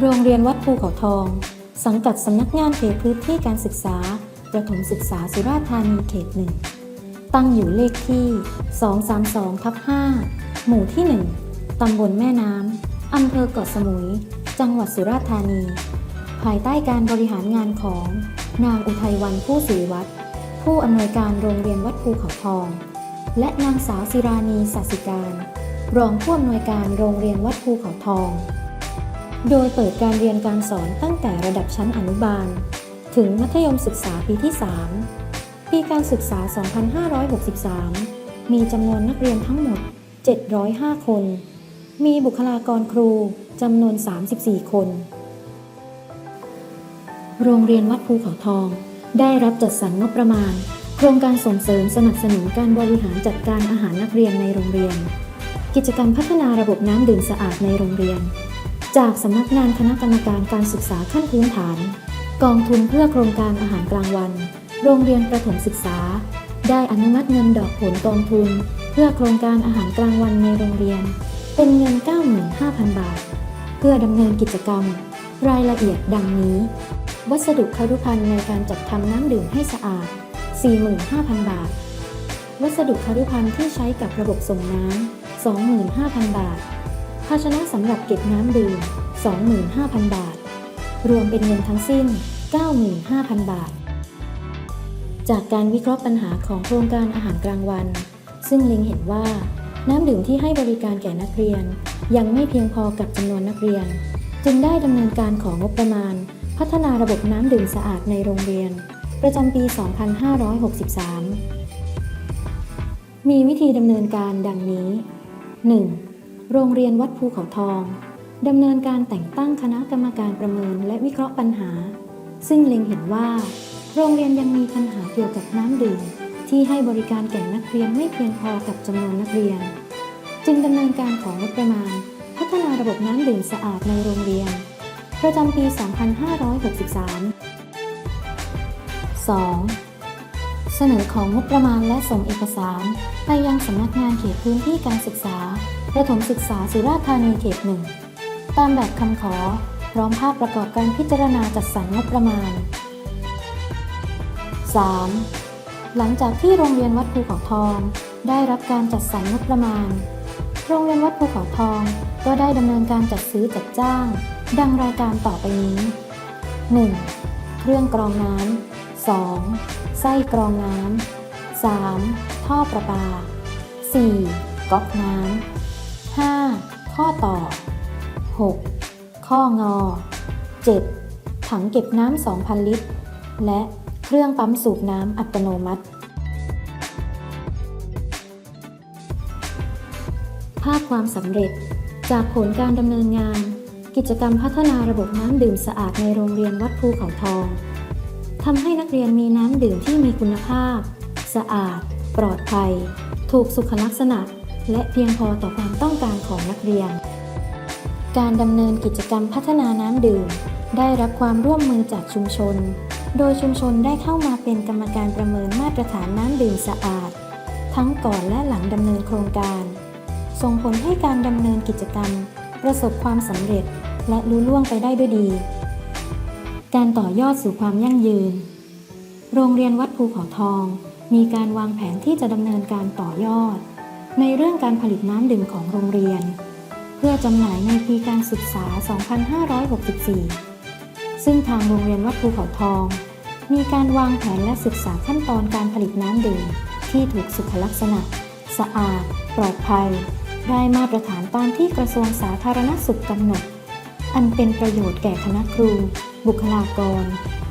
โรงเรียนวัดภูเขาทอง สังกัดสำนักงานเขตพื้นที่การศึกษา ประถมศึกษาสุราษฎร์ธานีเขตหนึ่ง ตั้งอยู่เลขที่ 232ทับ5หมู่ที่ 1 ตำบลแม่น้ำ อำเภอเกาะสมุย จังหวัดสุราษฎร์ธานี ภายใต้การบริหารงานของนางอุทัยวันผู้ศรีวัฒน์ผู้อำนวยการโรงเรียนวัดภูเขาทอง และนางสาวศิรานีสัสิการ รองผู้อำนวยการโรงเรียนวัดภูเขาทอง โดยเปิดการเรียนการสอนตั้งแต่ระดับชั้นอนุบาล ถึงมัธยมศึกษาปีที่ 3 ปีการศึกษา 2563 มีจำนวนนักเรียนทั้งหมด 705 คน มีบุคลากรครูจำนวน 34 คน โรงเรียนวัดภูเขาทอง ได้รับจัดสรรงบประมาณ โครงการส่งเสริมสนับสนุนการบริหารจัดการอาหารนักเรียนในโรงเรียน กิจกรรมพัฒนาระบบน้ำดื่มสะอาดในโรงเรียน จากสำนักงานคณะกรรมการการศึกษาขั้นพื้นฐาน กองทุนเพื่อโครงการอาหารกลางวัน โรงเรียนประถมศึกษา ได้อนุมัติเงินดอกผลกองทุน เพื่อโครงการอาหารกลางวันในโรงเรียน เป็นเงิน 95,000 บาท เพื่อดำเนินกิจกรรม รายละเอียดดังนี้ วัสดุคารุภัณฑ์ในการจัดทำน้ำดื่มให้สะอาด 45,000 บาท วัสดุคารุภัณฑ์ที่ใช้กับระบบส่งน้ำ25,000 บาท ภาชนะสำหรับเก็บน้ำดื่ม 25,000 บาท รวมเป็นเงินทั้งสิ้น 95,000 บาท จากการวิเคราะห์ปัญหาของโครงการอาหารกลางวัน ซึ่งเล็งเห็นว่า น้ำดื่มที่ให้บริการแก่นักเรียน ยังไม่เพียงพอกับจำนวนนักเรียน จึงได้ดำเนินการของงบประมาณ พัฒนาระบบน้ำดื่มสะอาดในโรงเรียน ประจำปี 2563 มีวิธีดำเนินการดังนี้ 1. โรงเรียนวัดภูเขาทองดำเนินการแต่งตั้งคณะกรรมการประเมินและวิเคราะห์ปัญหา ซึ่งเล็งเห็นว่า โรงเรียนยังมีปัญหาเกี่ยวกับน้ำดื่มที่ให้บริการแก่นักเรียนไม่เพียงพอกับจำนวนนักเรียน จึงดำเนินการของงบประมาณ พัฒนาระบบน้ำดื่มสะอาดในโรงเรียน ประจำปี 2563 2. เสนอของงบประมาณและส่งเอกสาร ไปยังสำนักงานเขตพื้นที่การศึกษา ประถมศึกษาสุราษฎร์ธานีเขตหนึ่งตามแบบคำขอ พร้อมภาพประกอบการพิจารณาจัดสรรงบประมาณ 3. หลังจากที่โรงเรียนวัดภูเขาทอง ได้รับการจัดสรรงบประมาณ โรงเรียนวัดภูเขาทองก็ได้ดำเนินการจัดซื้อจัดจ้าง ดังรายการต่อไปนี้ 1. เครื่องกรองน้ำ 2. ไส้กรองน้ำ 3. ท่อประปา 4. ก๊อกน้ำ 5. ข้อต่อ 6. ข้องอ 7. ถังเก็บน้ำ 2,000 ลิตร และเครื่องปั๊มสูบน้ำอัตโนมัติ ภาพความสำเร็จจากผลการดำเนินงาน กิจกรรมพัฒนาระบบน้ำดื่มสะอาดในโรงเรียนวัดภูเขาทองทำให้นักเรียนมีน้ำดื่มที่มีคุณภาพ สะอาด ปลอดภัย ถูกสุขลักษณะ และเพียงพอต่อความต้องการของนักเรียน การดำเนินกิจกรรมพัฒนาน้ำดื่ม ได้รับความร่วมมือจากชุมชน โดยชุมชนได้เข้ามาเป็นกรรมการประเมินมาตรฐานน้ำดื่มสะอาด ทั้งก่อนและหลังดำเนินโครงการ ส่งผลให้การดำเนินกิจกรรม ประสบความสำเร็จ และลุล่วงไปได้ด้วยดี การต่อยอดสู่ความยั่งยืนโรงเรียนวัดภูเขาทอง มีการวางแผนที่จะดำเนินการต่อยอด ในเรื่องการผลิตน้ำดื่มของโรงเรียน เพื่อจำหน่ายในปีการศึกษา 2564 ซึ่งทางโรงเรียนวัดภูเขาทอง มีการวางแผนและศึกษาขั้นตอนการผลิตน้ำดื่มที่ถูกสุขลักษณะ สะอาด ปลอดภัย ได้มาตรฐานตามที่กระทรวงสาธารณสุขกำหนด อันเป็นประโยชน์แก่คณะครู บุคลากร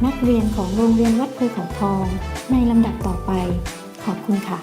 นักเรียนของโรงเรียนวัดภูเขาทอง ในลำดับต่อไป ขอบคุณค่ะ